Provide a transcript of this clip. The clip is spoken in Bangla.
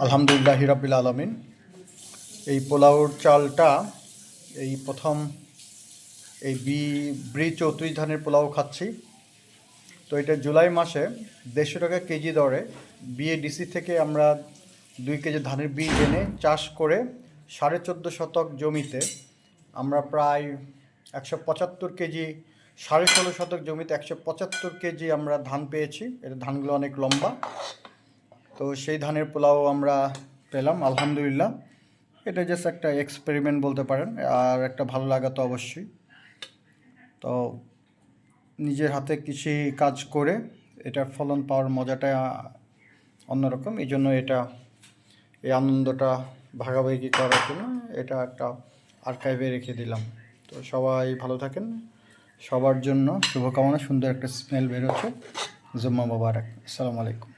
আলহামদুলিল্লাহ হিরাবিল আলমিন। এই পোলাওর চালটা, এই প্রথম, এই বি, ব্রি চৌত্রিশ ধানের পোলাও খাচ্ছি। তো এটা জুলাই মাসে দেড়শো টাকা কেজি দরে। বিএডিসি থেকে আমরা দুই কেজি ধানের বীজ এনে চাষ করে সাড়ে চোদ্দ শতক জমিতে আমরা প্রায় একশো পঁচাত্তর কেজি, সাড়ে ষোলো শতক জমিতে একশো পঁচাত্তর কেজি আমরা ধান পেয়েছি। এটা ধানগুলো অনেক লম্বা। তো সেই ধানের পোলাও আমরা পেলাম, আলহামদুলিল্লাহ। এটা জাস্ট একটা এক্সপেরিমেন্ট বলতে পারেন, আর একটা ভালো লাগা তো অবশ্যই। তো নিজের হাতে কৃষি কাজ করে এটার ফলন পাওয়ার মজাটা অন্যরকম, এই জন্য এটা, এই আনন্দটা ভাগাভাগি করার জন্য এটা একটা আর্কাইভে রেখে দিলাম। তো সবাই ভালো থাকেন, সবার জন্য শুভকামনা, সুন্দর একটা স্মেল বেরোচ্ছে। জুম্মা মোবারক, আসসালামু আলাইকুম।